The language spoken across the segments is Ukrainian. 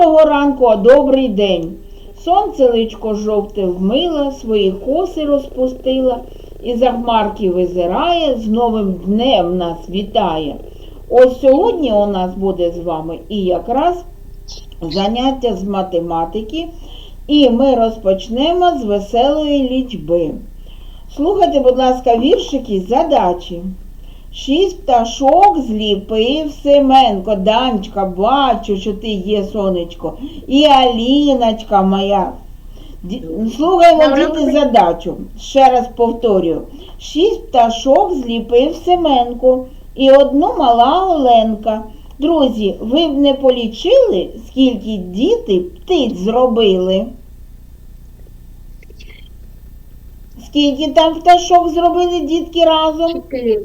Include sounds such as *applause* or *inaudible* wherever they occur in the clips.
Доброго ранку, а добрий день. Сонце личко жовте вмила, свої коси розпустила, і за хмарки визирає, з новим днем нас вітає. Ось сьогодні у нас буде з вами і якраз заняття з математики, і ми розпочнемо з веселої лічби. Слухайте, будь ласка, віршики з задачі. Шість пташок зліпив Семенко, Данечка, бачу, що ти є сонечко. І Аліночка моя. Слухаємо діти задачу. Ще раз повторюю. Шість пташок зліпив Семенко і одну мала Оленка. Друзі, ви б не полічили, скільки діти птиць зробили? Скільки там пташок зробили дітки разом? Чотири.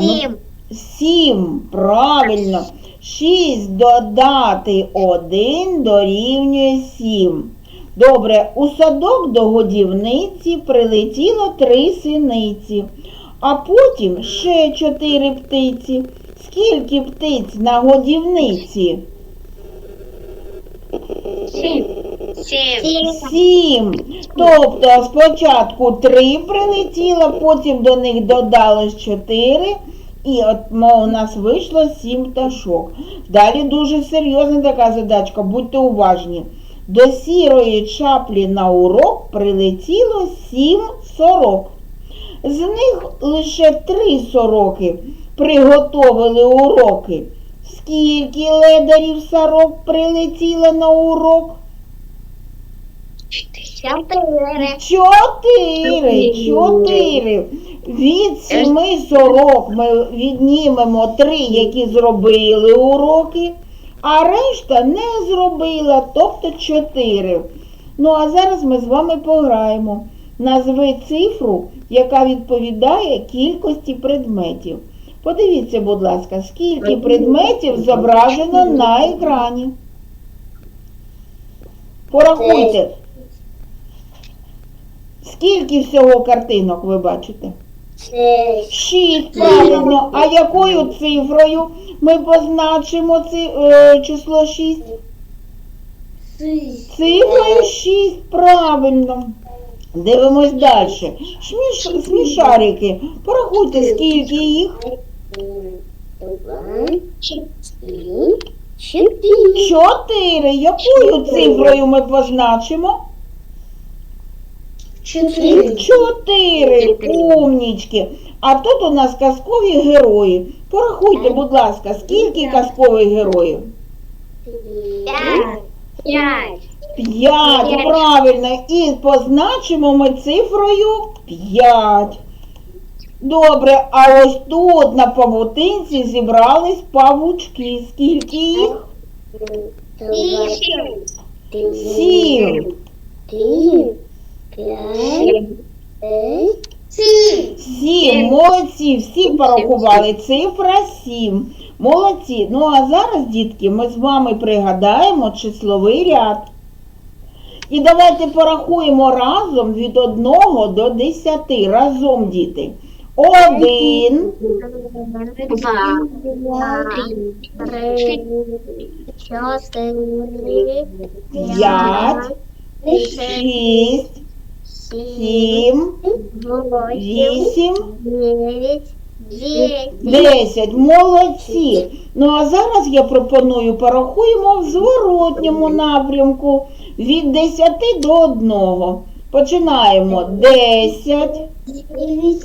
Сім. Сім, правильно. Шість додати один дорівнює сім. Добре, у садок до годівниці прилетіло три синиці, а потім ще чотири птиці. Скільки птиць на годівниці? Сім. Сім. Тобто спочатку три прилетіло, потім до них додалось чотири, і от у нас вийшло сім пташок. Далі дуже серйозна така задачка, будьте уважні. До сірої чаплі на урок прилетіло сім сорок. З них лише три сороки приготовили уроки. Скільки ледарів сорок прилетіло на урок? Чотири. Чотири, чотири. Від семи сорок ми віднімемо три, які зробили уроки, а решта не зробила, тобто чотири. Ну а зараз ми з вами пограємо. Назви цифру, яка відповідає кількості предметів. Подивіться, будь ласка, скільки предметів зображено на екрані. Порахуйте. Скільки всього картинок ви бачите? Шість. Правильно. А якою цифрою ми позначимо ци, е, число шість? Цифрою шість, правильно. Дивимось далі. Шміш, смішарики. Порахуйте, скільки їх? Чотири. Якою цифрою ми позначимо? Чотири. Чотири. Умнічки. А тут у нас казкові герої. Порахуйте, будь ласка, скільки казкових героїв? П'ять. П'ять. П'ять, П'ять. правильно. І позначимо ми цифрою 5. Добре, а ось тут на павутинці зібрались павучки. Скільки їх? Вісім. Сім. Сім. Сім. Молодці, всі порахували. Цифра 7. Молодці. Ну а зараз, дітки, ми з вами пригадаємо числовий ряд. І давайте порахуємо разом від 1 до 10. Разом, діти. Один. Два. Три. Чотири. П'ять. Шість, сім, вісім, дев'ять, десять. Молодці. Ну а зараз я пропоную порахуємо в зворотньому напрямку від 10 до одного. Починаємо. 10, 8,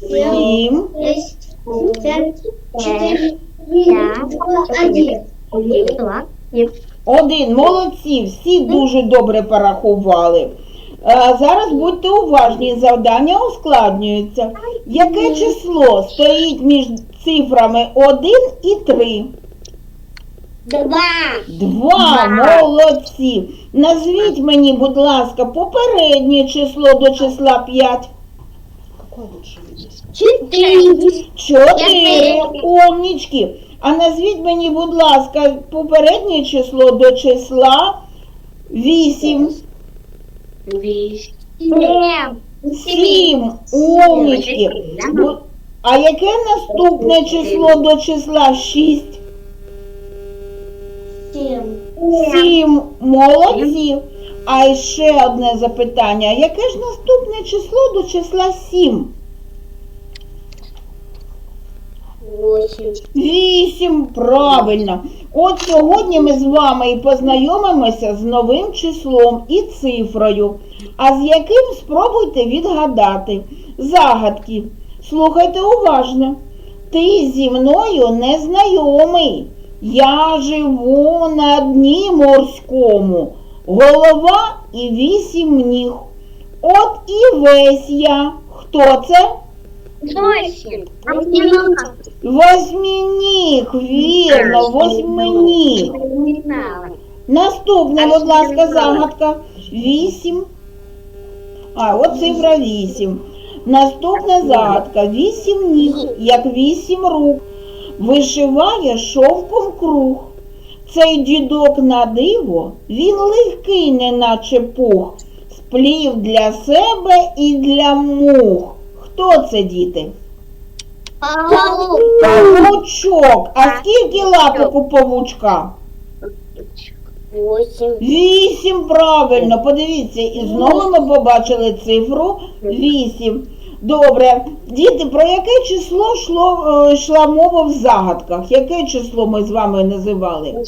7, 4, 5, 1. Один. Молодці. Всі дуже добре порахували. А зараз будьте уважні, завдання ускладнюються. Яке число стоїть між цифрами 1 і 3? Два. Два, молодці. Назвіть мені, будь ласка, попереднє число до числа 5. Четыре. Чотири. Умнічки. А назвіть мені, будь ласка, попереднє число до числа 8. 8. 7. Умнічки. А яке наступне число до числа 6? 7. 7. Молодці. А ще одне запитання. Яке ж наступне число до числа 7? Вісім, правильно. От сьогодні ми з вами і познайомимося з новим числом і цифрою. А з яким спробуйте відгадати загадки. Слухайте уважно. Ти зі мною незнайомий. Я живу на дні морському. Голова і вісім ніг. От і весь я. Хто це? Зосі. Восьмініг, вірно, восьминіг. Не. Наступна, будь ласка, загадка. Вісім. А, от цифра вісім. Наступна загадка. Вісім ніг, як вісім рук. Вишиває шовком круг. Цей дідок на диво, він легкий, неначе пух. Сплів для себе і для мух. Хто це, діти? Павучок. А скільки лапок у павучка? Восемь. Вісім, правильно, подивіться, і знову ми побачили цифру вісім. Добре, діти, про яке число йшло, е, йшла мова в загадках? Яке число ми з вами називали?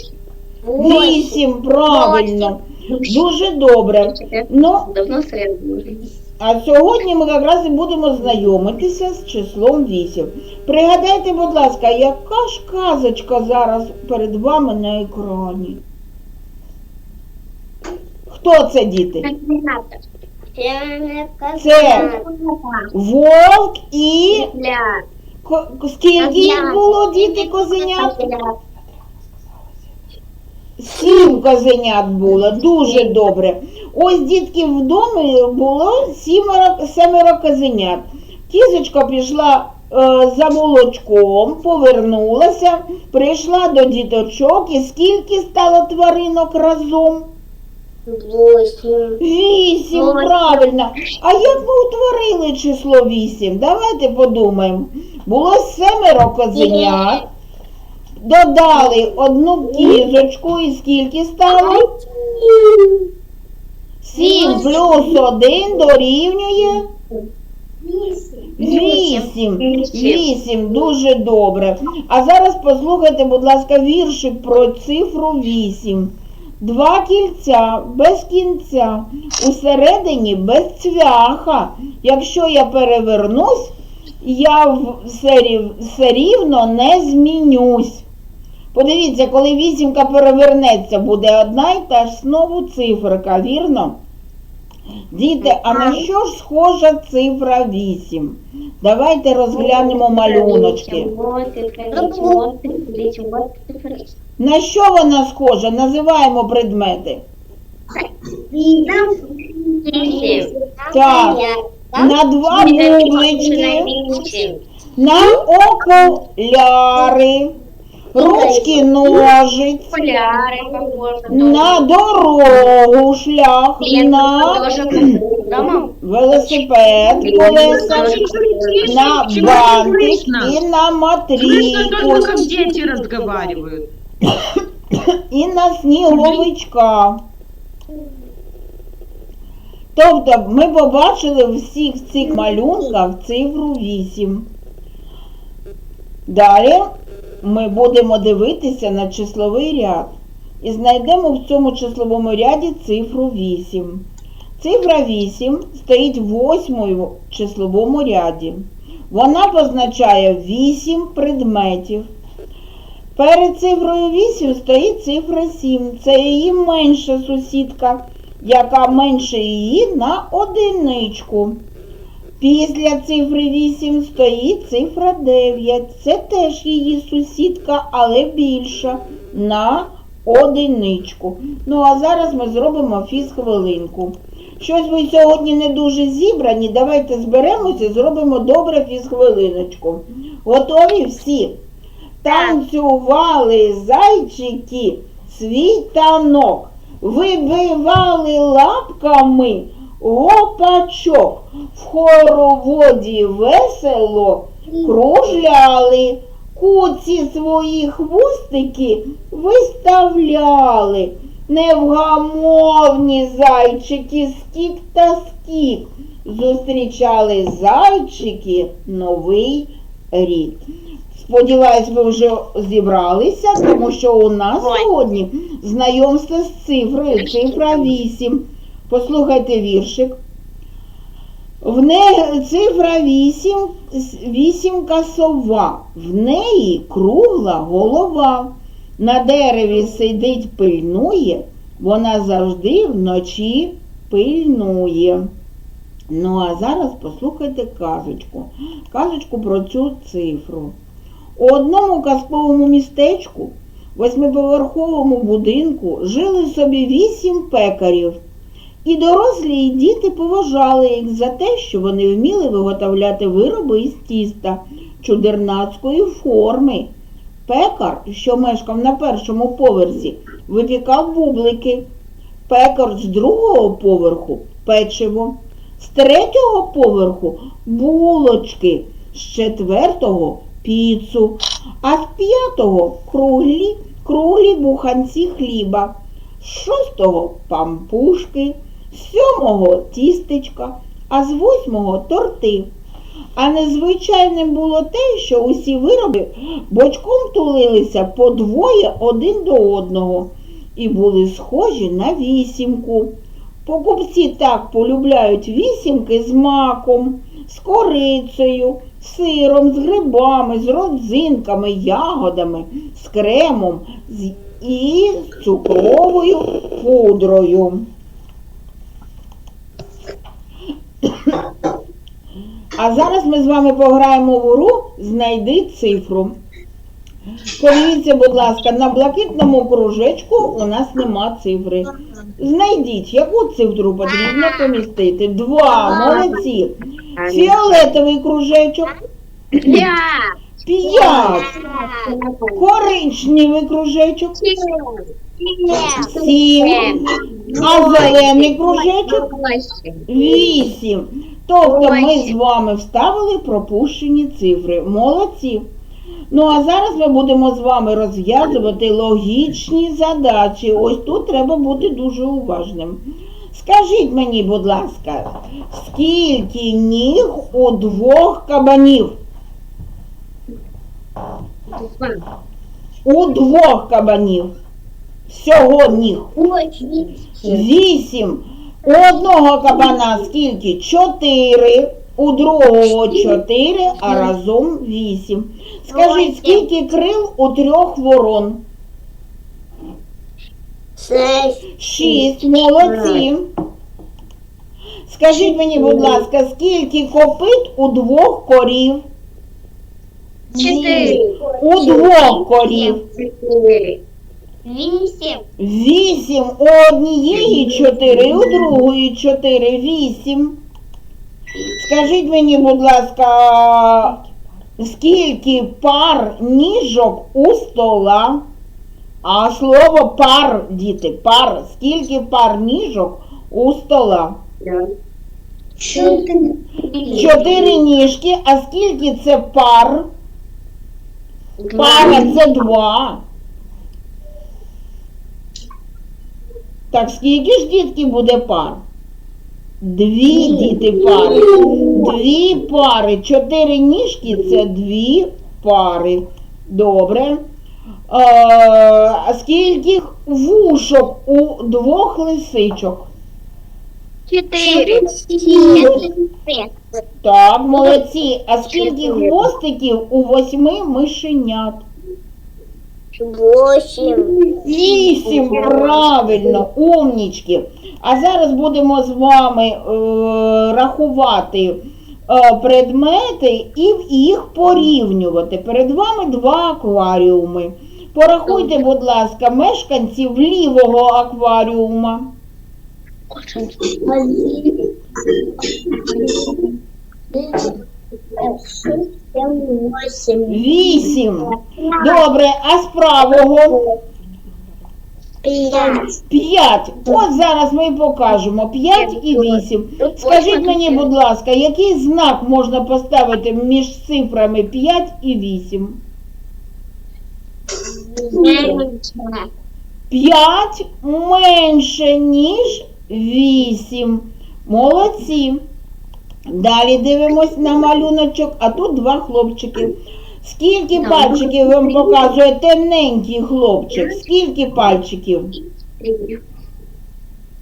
Вісім, правильно. Дуже добре. Ну, Давно срезали. А сьогодні ми якраз і будемо знайомитися з числом 8. Пригадайте, будь ласка, яка ж казочка зараз перед вами на екрані? Хто це діти? Це Вовк і ко- скільки їх було діти козенят? Сім козенят було, дуже добре. Ось дітки в домі було сімеро, семеро козенят. Кізочка пішла е, за молочком, повернулася, прийшла до діточок і скільки стало тваринок разом? Восемь. Вісім, правильно. А як ви утворили число вісім? Давайте подумаємо. Було семеро козенят, додали одну кізочку і скільки стало? Сім плюс один дорівнює вісім. Вісім, дуже добре. А зараз послухайте, будь ласка, віршик про цифру вісім. Два кільця без кінця, усередині без цвяха. Якщо я перевернусь, я все рівно не змінюсь. Подивіться, коли вісімка перевернеться, буде одна і та ж знову циферка, вірно? Діти, а на що ж схожа цифра 8? Давайте розглянемо малюночки. На що вона схожа? Називаємо предмети. Так. На два бублички, на окуляри, ручки ножиць, на дорогу шлях, на *clears throat* велосипед колеса, на бантик і на Слышно только, как дети разговаривают. і на сніговичка. Тобто ми побачили в всіх цих малюнках цифру 8. Далі ми будемо дивитися на числовий ряд і знайдемо в цьому числовому ряді цифру 8. Цифра 8 стоїть в восьмому числовому ряді. Вона позначає 8 предметів. Перед цифрою 8 стоїть цифра 7. Це її менша сусідка, яка менше її на одиничку. Після цифри 8 стоїть цифра 9. Це теж її сусідка, але більша на одиничку. Ну а зараз ми зробимо фізхвилинку. Щось ви сьогодні не дуже зібрані. Давайте зберемося і зробимо добре фізхвилиночку. Готові всі? Танцювали зайчики свій танок, вибивали лапками гопачок, в хороводі весело кружляли, куці свої хвостики виставляли. Невгамовні зайчики скік та скік. Зустрічали зайчики новий рік. Сподіваюсь, ви вже зібралися, тому що у нас сьогодні знайомство з цифрою, цифра 8. Послухайте віршик. В неї цифра 8, вісімка сова, в неї кругла голова. На дереві сидить, пильнує, вона завжди вночі пильнує. Ну а зараз послухайте казочку. Казочку про цю цифру. У одному казковому містечку, восьмиповерховому будинку, жили собі вісім пекарів. І дорослі, і діти поважали їх за те, що вони вміли виготовляти вироби із тіста чудернацької форми. Пекар, що мешкав на першому поверсі, випікав бублики. Пекар з другого поверху печиво, з третього поверху булочки, з четвертого піцу, а з п'ятого круглі, круглі буханці хліба, з шостого пампушки, з сьомого тістечка, а з восьмого торти. А незвичайним було те, що усі вироби бочком тулилися по двоє один до одного і були схожі на вісімку. Покупці так полюбляють вісімки з маком, з корицею, сиром, з грибами, з родзинками, ягодами, з кремом і з цукровою пудрою. А зараз ми з вами пограємо в гру Знайди цифру. Подивіться, будь ласка, на блакитному кружечку у нас нема цифри. Знайдіть, яку цифру потрібно помістити. Два, молодці. Фіолетовий кружечок. П'ять. Коричневий кружечок. Сім. А зелений кружечок вісім. Тобто ми з вами вставили пропущені цифри. Молодці. Ну а зараз ми будемо з вами розв'язувати логічні задачі. Ось тут треба бути дуже уважним. Скажіть мені, будь ласка, скільки ніг у двох кабанів? У двох кабанів. Всього ніг. Вісім. У одного кабана скільки? Чотири. У другого чотири, а разом вісім. Скажіть, скільки крил у трьох ворон? Шість. Молодці. Скажіть мені, будь ласка, скільки копит у двох корів? Чотири. У двох корів. Чотири. Вісім. Вісім. У однієї чотири, у другої чотири. Вісім. Скажіть мені, будь ласка, скільки пар ніжок у стола? А слово пар, діти, пар, скільки пар ніжок у стола? Чотири. Чотири ніжки, а скільки це пар? Пара це два. Так скільки ж дітки буде пар? Дві діти пари. Дві пари. Чотири ніжки це дві пари. Добре. Е, А скільки вушок у двох лисичок? Чотири. Так, молодці. А скільки хвостиків у восьми мишенят? Восемь. Вісім, правильно, умнічки. А зараз будемо з вами е, рахувати е, предмети і їх порівнювати. Перед вами два акваріуми. Порахуйте, будь ласка, мешканців лівого акваріума. Восемь. Вісім. Добре, а з правого? Пять. От зараз ми покажемо. П'ять і вісім. Скажіть мені, будь ласка, який знак можна поставити між цифрами 5 і 8? Менше. 5 менше, ніж 8. Молодці. Далі дивимось на малюночок, а тут два хлопчики. Скільки пальчиків вам показує темненький хлопчик? Скільки пальчиків?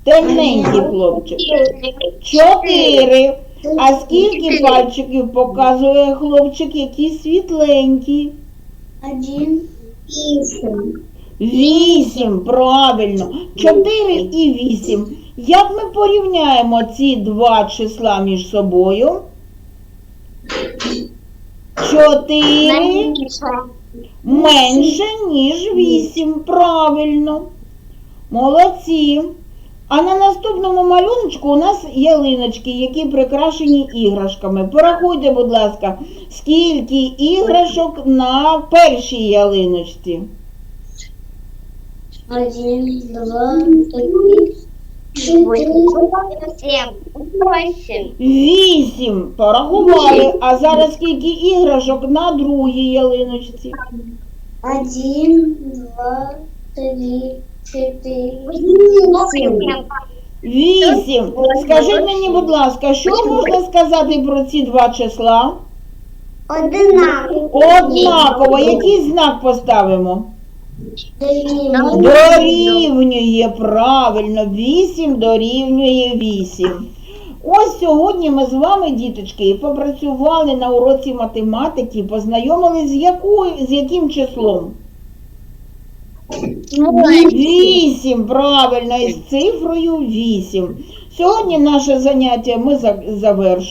Темненький хлопчик. Чотири. А скільки пальчиків показує хлопчик, який світленький? Один. Вісім. Вісім, правильно. Чотири і вісім. Як ми порівняємо ці два числа між собою? Чотири менше, ніж вісім. Правильно. Молодці. А на наступному малюночку у нас ялиночки, які прикрашені іграшками. Порахуйте, будь ласка, скільки іграшок на першій ялиночці. Один, два, три. Вісім. Порахували. А зараз скільки іграшок на другій ялиночці? Один, два, три, чотири, вісім. Скажіть мені, будь ласка, що можна сказати про ці два числа? Одинаково. Однаково. Який знак поставимо? Дорівнює правильно, 8 дорівнює 8. Ось сьогодні ми з вами, діточки, попрацювали на уроці математики, познайомились з, якою, з яким числом? 8, правильно, із цифрою 8. Сьогодні наше заняття ми завершуємо.